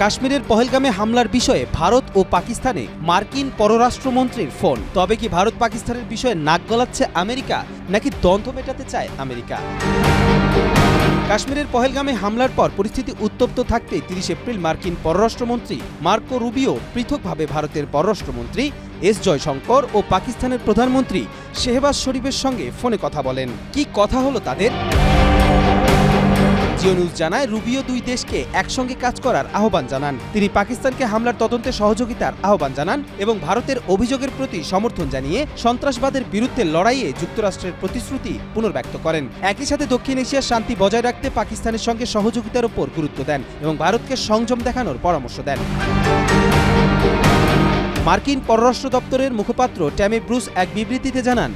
কাশ্মীরের পহেলগামে হামলার বিষয়ে ভারত ও পাকিস্তানে মার্কিন পররাষ্ট্রমন্ত্রীর ফোন। তবে কি ভারত পাকিস্তানের বিষয়ে নাক গলাচ্ছে আমেরিকা, নাকি দ্বন্দ্ব মেটাতে চায় আমেরিকা? কাশ্মীরের পহেলগামে হামলার পর পরিস্থিতি উত্তপ্ত থাকতে তিরিশ এপ্রিল মার্কিন পররাষ্ট্রমন্ত্রী মার্কো রুবিও পৃথকভাবে ভারতের পররাষ্ট্রমন্ত্রী এস জয়শঙ্কর ও পাকিস্তানের প্রধানমন্ত্রী শেহবাজ শরীফের সঙ্গে ফোনে কথা বলেন। কি কথা হলো তাদের? জিও নিউজ জানায়, রুবিও দুই দেশকে একসঙ্গে কাজ করার আহ্বান জানান। তিনি পাকিস্তানকে হামলার তদন্তে সহযোগিতার আহ্বান জানান এবং ভারতের অভিযোগের প্রতি সমর্থন জানিয়ে সন্ত্রাসবাদের বিরুদ্ধে লড়াইয়ে যুক্তরাষ্ট্রের প্রতিশ্রুতি পুনর্ব্যক্ত করেন। একই সাথে দক্ষিণ এশিয়ার শান্তি বজায় রাখতে পাকিস্তানের সঙ্গে সহযোগিতার উপর গুরুত্ব দেন এবং ভারতকে সংযম দেখানোর পরামর্শ দেন। মার্কিন পররাষ্ট্র দপ্তরের মুখপাত্র ট্যামি ব্রুস এক বিবৃতিতে জানান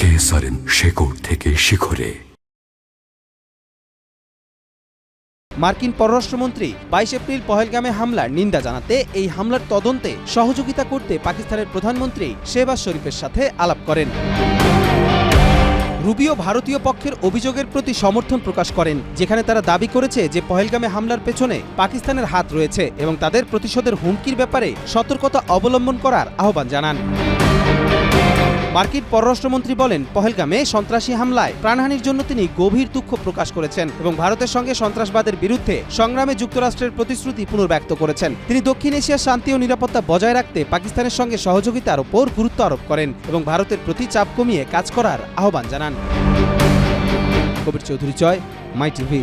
কেসারেন শেকড় থেকে শিখরে মার্কিন পররাষ্ট্রমন্ত্রী বাইশ এপ্রিল পহেলগামে হামলার নিন্দা জানাতে এই হামলার তদন্তে সহযোগিতা করতে পাকিস্তানের প্রধানমন্ত্রী শেহবাজ শরীফের সাথে আলাপ করেন। রুবিও ভারতীয় পক্ষের অভিযোগের প্রতি সমর্থন প্রকাশ করেন, যেখানে তারা দাবি করেছে যে পহেলগামে হামলার পেছনে পাকিস্তানের হাত রয়েছে এবং তাদের প্রতিশোধের হুমকির ব্যাপারে সতর্কতা অবলম্বন করার আহ্বান জানান। মার্কিন পররাষ্ট্রমন্ত্রী বলেন, পহেলগামে সন্ত্রাসী হামলায় প্রাণহানির জন্য তিনি গভীর দুঃখ প্রকাশ করেছেন এবং ভারতের সঙ্গে সন্ত্রাসবাদের বিরুদ্ধে সংগ্রামে যুক্তরাষ্ট্রের প্রতিশ্রুতি পুনর্ব্যক্ত করেছেন। তিনি দক্ষিণ এশিয়ার শান্তি ও নিরাপত্তা বজায় রাখতে পাকিস্তানের সঙ্গে সহযোগিতার ওপর গুরুত্ব আরোপ করেন এবং ভারতের প্রতি চাপ কমিয়ে কাজ করার আহ্বান জানান। কবির চৌধুরী জয় মাই টিভি।